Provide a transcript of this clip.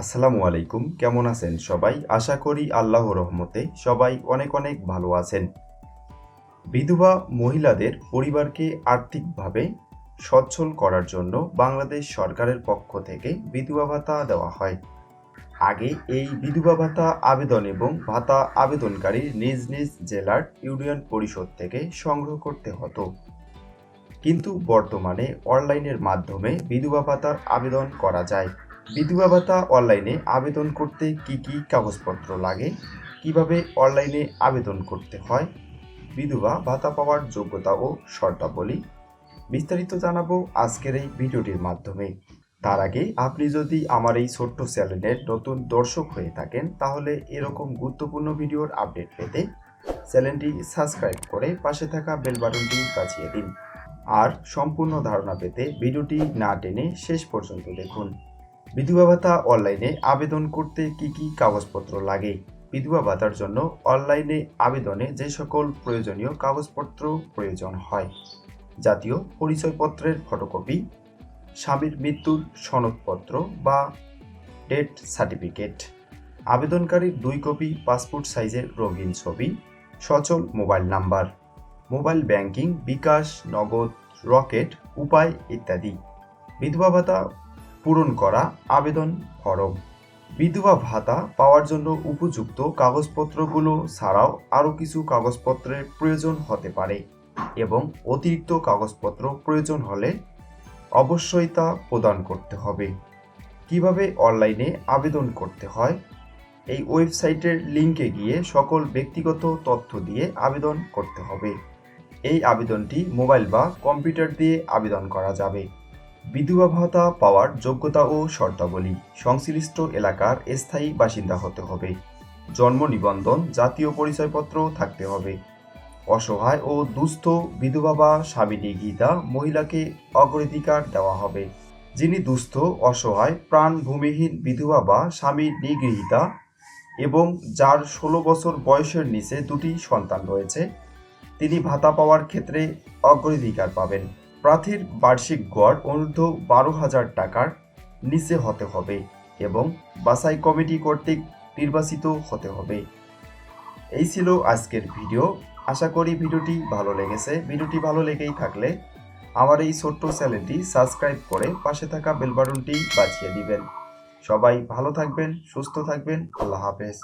আসসালামু আলাইকুম, কেমন আছেন সবাই? আশা করি আল্লাহ রহমতে সবাই অনেক অনেক ভালো আছেন। বিধবা মহিলাদের পরিবারকে আর্থিকভাবে সচ্ছল করার জন্য বাংলাদেশ সরকারের পক্ষ থেকে বিধবা ভাতা দেওয়া হয়। আগে এই বিধবা ভাতা আবেদন এবং ভাতা আবেদনকারী নিজ নিজ জেলার ইউনিয়ন পরিষদ থেকে সংগ্রহ করতে হতো। কিন্তু বর্তমানে অনলাইনের মাধ্যমে বিধবা ভাতার আবেদন করা যায়। বিধবা ভাতা অনলাইনে আবেদন করতে কি কি কাগজপত্র লাগে? কীভাবে অনলাইনে আবেদন করতে হয়? বিধবা ভাতা পাওয়ার যোগ্যতা ও শর্তাবলী বিস্তারিত জানাব আজকের এই ভিডিওটির মাধ্যমে। তার আগে আপনি যদি আমার এই ছোট্ট চ্যানেলের নতুন দর্শক হয়ে থাকেন, তাহলে এরকম গুরুত্বপূর্ণ ভিডিওর আপডেট পেতে চ্যানেলটি সাবস্ক্রাইব করে পাশে থাকা বেল বাটনটি বাজিয়ে দিন। আর সম্পূর্ণ ধারণা পেতে ভিডিওটি না টেনে শেষ পর্যন্ত দেখুন। বিধবা ভাতা অনলাইনে আবেদন করতে কি কি কাগজপত্র লাগে? বিধবা ভাতার জন্য অনলাইনে আবেদনে যে সকল প্রয়োজনীয় কাগজপত্র প্রয়োজন হয়। জাতীয় পরিচয়পত্রের ফটোকপি, স্বামীর মৃত্যুর সনদপত্র বা ডেথ সার্টিফিকেট, আবেদনকারীর দুই কপি পাসপোর্ট সাইজের রঙিন ছবি, সচল mobile number, mobile banking bKash, Nagad, Rocket, উপায় ইত্যাদি। বিধবা ভাতা পূরণ করা আবেদন ফরম। বিধবা ভাতা পাওয়ার জন্য উপযুক্ত কাগজপত্রগুলো ছাড়াও আরও কিছু কাগজপত্রের প্রয়োজন হতে পারে এবং অতিরিক্ত কাগজপত্র প্রয়োজন হলে অবশ্যই তা প্রদান করতে হবে। কীভাবে অনলাইনে আবেদন করতে হয়? এই ওয়েবসাইটের লিঙ্কে গিয়ে সকল ব্যক্তিগত তথ্য দিয়ে আবেদন করতে হবে। এই আবেদনটি মোবাইল বা কম্পিউটার দিয়ে আবেদন করা যাবে। বিধবা ভাতা পাওয়ার যোগ্যতা ও শর্তাবলী সংশ্লিষ্ট এলাকার স্থায়ী বাসিন্দা হতে হবে। জন্ম নিবন্ধন, জাতীয় পরিচয়পত্র থাকতে হবে। অসহায় ও দুস্থ বিধবা বা স্বামী নিগৃহীতা মহিলাকে অগ্রাধিকার দেওয়া হবে। যিনি দুস্থ, অসহায় প্রাণ ভূমিহীন বিধবা বা স্বামী নিগৃহীতা এবং যার ষোলো বছর বয়সের নিচে দুটি সন্তান রয়েছে, তিনি ভাতা পাওয়ার ক্ষেত্রে অগ্রাধিকার পাবেন। প্রার্থীর বার্ষিক গড় অনূর্ধ্ব বারো হাজার টাকার নিচে হতে হবে এবং বাছাই কমিটি কর্তৃক নির্বাচিত হতে হবে। এই ছিল আজকের ভিডিও। আশা করি ভিডিওটি ভালো লেগেছে। ভিডিওটি ভালো লেগেই থাকলে আমার এই ছোট্ট চ্যানেলটি সাবস্ক্রাইব করে পাশে থাকা বেল বাটনটি বাজিয়ে দিবেন। সবাই ভালো থাকবেন, সুস্থ থাকবেন। আল্লাহ হাফেজ।